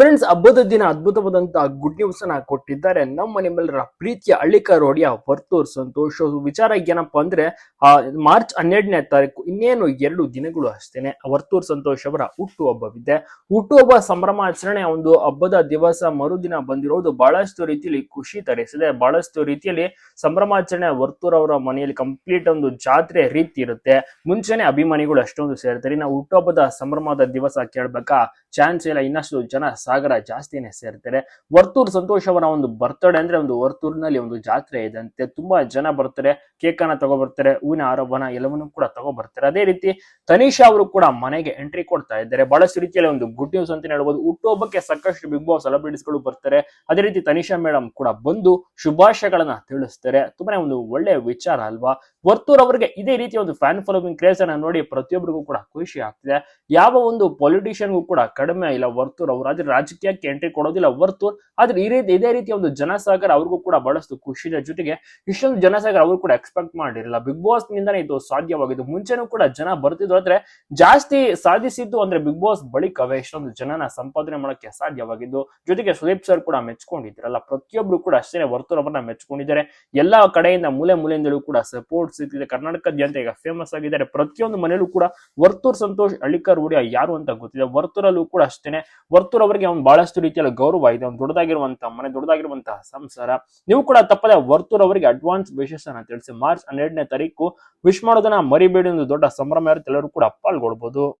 Friends ಹಬ್ಬದ ದಿನ ಅದ್ಭುತವಾದಂತಹ ಗುಡ್ ನ್ಯೂಸ್ ಅನ್ನ ಕೊಟ್ಟಿದ್ದಾರೆ. ನಮ್ಮ ನಿಮ್ಮೆಲ್ಲರ ಪ್ರೀತಿಯ ಹಳ್ಳಿ ಒಡೆಯ ವರ್ತೂರ್ ಸಂತೋಷ. ವಿಚಾರ ಏನಪ್ಪಾ ಅಂದ್ರೆ, ಆ, ಮಾರ್ಚ್ ಹನ್ನೆರಡನೇ ತಾರೀಕು ಇನ್ನೇನು ಎರಡು ದಿನಗಳು ಅಷ್ಟೇನೆ ವರ್ತೂರ್ ಸಂತೋಷ್ ಅವರ ಹುಟ್ಟುಹಬ್ಬವಿದೆ ಹುಟ್ಟುಹಬ್ಬ ಸಂಭ್ರಮಾಚರಣೆ ಒಂದು ಹಬ್ಬದ ದಿವಸ ಮರುದಿನ ಬಂದಿರೋದು ಬಹಳಷ್ಟು ರೀತಿಯಲ್ಲಿ ಖುಷಿ ತರಿಸಿದೆ. ಬಹಳಷ್ಟು ರೀತಿಯಲ್ಲಿ ಸಂಭ್ರಮಾಚರಣೆ ವರ್ತೂರ್ ಅವರ ಮನೆಯಲ್ಲಿ ಕಂಪ್ಲೀಟ್ ಒಂದು ಜಾತ್ರೆ ರೀತಿ ಇರುತ್ತೆ. ಮುಂಚೆನೆ ಅಭಿಮಾನಿಗಳು ಅಷ್ಟೊಂದು ಸೇರ್ತಾರೆ. ನಾವು ಹುಟ್ಟುಹಬ್ಬದ ಸಂಭ್ರಮದ ದಿವಸ ಕೇಳ್ಬೇಕಾ? ಚಾನ್ಸ್ ಇಲ್ಲ. ಇನ್ನಷ್ಟು ಜನ ಸಾಗರ ಜಾಸ್ತಿನೇ ಸೇರ್ತಾರೆ. ವರ್ತೂರ್ ಸಂತೋಷ್ ಅವರ ಒಂದು ಬರ್ತಡೇ ಅಂದ್ರೆ ಒಂದು ವರ್ತೂರ್ನಲ್ಲಿ ಒಂದು ಜಾತ್ರೆ ಇದಂತೆ ತುಂಬಾ ಜನ ಬರ್ತಾರೆ ಕೇಕ್ ಅನ್ನ ತಗೊಬರ್ತಾರೆ ಹೂವಿನ ಆರೋಪನ ಎಲ್ಲವನ್ನೂ ಕೂಡ ತಗೊಬರ್ತಾರೆ ಅದೇ ರೀತಿ ತನಿಷಾ ಅವರು ಕೂಡ ಮನೆಗೆ ಎಂಟ್ರಿ ಕೊಡ್ತಾ ಇದ್ದಾರೆ. ಬಹಳಷ್ಟು ರೀತಿಯಲ್ಲಿ ಒಂದು ಗುಡ್ ನ್ಯೂಸ್ ಅಂತ ಹೇಳ್ಬೋದು. ಹುಟ್ಟುಹಬ್ಬಕ್ಕೆ ಸಾಕಷ್ಟು ಬಿಗ್ ಬಾಸ್ ಸೆಲೆಬ್ರಿಟೀಸ್ಗಳು ಬರ್ತಾರೆ. ಅದೇ ರೀತಿ ತನಿಷಾ ಮೇಡಮ್ ಕೂಡ ಬಂದು ಶುಭಾಶಯಗಳನ್ನ ತಿಳಿಸ್ತಾರೆ. ತುಂಬಾನೇ ಒಂದು ಒಳ್ಳೆಯ ವಿಚಾರ ಅಲ್ವಾ? ವರ್ತೂರ್ ಅವರಿಗೆ ಇದೇ ರೀತಿ ಒಂದು ಫ್ಯಾನ್ ಫಾಲೋವಿಂಗ್ ಕ್ರೇಜ್ ಅನ್ನ ನೋಡಿ ಪ್ರತಿಯೊಬ್ಬರಿಗೂ ಕೂಡ ಖುಷಿ ಆಗ್ತಿದೆ. ಯಾವ ಒಂದು ಪೊಲಿಟಿಷಿಯನ್ಗೂ ಕೂಡ ಕಡಿಮೆ ಇಲ್ಲ ವರ್ತೂರ್ ಅವರು ಆದ್ರೆ ರಾಜಕೀಯಕ್ಕೆ ಎಂಟ್ರಿ ಕೊಡೋದಿಲ್ಲ ವರ್ತೂರ್ ಆದ್ರೆ ಈ ರೀತಿ ಇದೇ ರೀತಿಯ ಒಂದು ಜನಸಾಗರ ಅವ್ರಿಗೂ ಕೂಡ ಬಹಳಷ್ಟು ಖುಷಿಯ ಜೊತೆಗೆ ಇಷ್ಟೊಂದು ಜನಸಾಗರ ಅವರು ಕೂಡ ಎಕ್ಸ್ಪೆಕ್ಟ್ ಮಾಡಿರಲಿಲ್ಲ. ಬಿಗ್ ಬಾಸ್ ನಿಂದನೇ ಇದು ಸಾಧ್ಯವಾಗಿದ್ದು ಮುಂಚೆನೂ ಕೂಡ ಜನ ಬರ್ತಿದ್ರು, ಆದ್ರೆ ಜಾಸ್ತಿ ಸಾಧಿಸಿದ್ದು ಅಂದ್ರೆ ಬಿಗ್ ಬಾಸ್ ಬಳಿಕವೇ ಇಷ್ಟೊಂದು ಜನನ ಸಂಪಾದನೆ ಮಾಡಕ್ಕೆ ಸಾಧ್ಯವಾಗಿದ್ದು ಜೊತೆಗೆ ಸುದೀಪ್ ಸರ್ ಕೂಡ ಮೆಚ್ಕೊಂಡಿದ್ರಲ್ಲ. ಪ್ರತಿಯೊಬ್ರು ಕೂಡ ಅಷ್ಟೇ ವರ್ತೂರ್ ಅವರನ್ನ ಮೆಚ್ಕೊಂಡಿದ್ದಾರೆ. ಎಲ್ಲಾ ಕಡೆಯಿಂದ ಮೂಲೆ ಮೂಲೆಯಿಂದಲೂ ಕೂಡ ಸಪೋರ್ಟ್ ಸಿಗ್ತಿದೆ. ಕರ್ನಾಟಕದಾದ್ಯಂತ ಈಗ ಫೇಮಸ್ ಆಗಿದ್ದಾರೆ. ಪ್ರತಿಯೊಂದು ಮನೆಯಲ್ಲೂ ಕೂಡ ವರ್ತೂರ್ ಸಂತೋಷ್ ಅಳಿಕರ್ ಉಡಿಯ ಯಾರು ಅಂತ ಗೊತ್ತಿದೆ ವರ್ತೂರಲ್ಲೂ ಕೂಡ ಅಷ್ಟೇನೆ. ವರ್ತೂರ್ ಒಂದು ಬಹಳಷ್ಟು ರೀತಿಯಲ್ಲಿ ಗೌರವ ಇದೆ, ಅವ್ನು ದೊಡ್ಡದಾಗಿರುವಂತಹ ಮನೆ, ದೊಡ್ಡದಾಗಿರುವಂತಹ ಸಂಸಾರ, ನೀವು ಕೂಡ ತಪ್ಪದೆ ವರ್ತೂರ್ ಅವರಿಗೆ ಅಡ್ವಾನ್ಸ್ ವಿಶೇಷ ತಿಳಿಸಿ, ಮಾರ್ಚ್ ಹನ್ನೆರಡನೇ ತಾರೀಕು ವಿಶ್ ಮಾಡೋದನ್ನ ಮರಿಬೇಡಿ ಒಂದು ದೊಡ್ಡ ಸಂಭ್ರಮ ಎಲ್ಲರೂ ಕೂಡ ಪಾಲ್ಗೊಳ್ಬಹುದು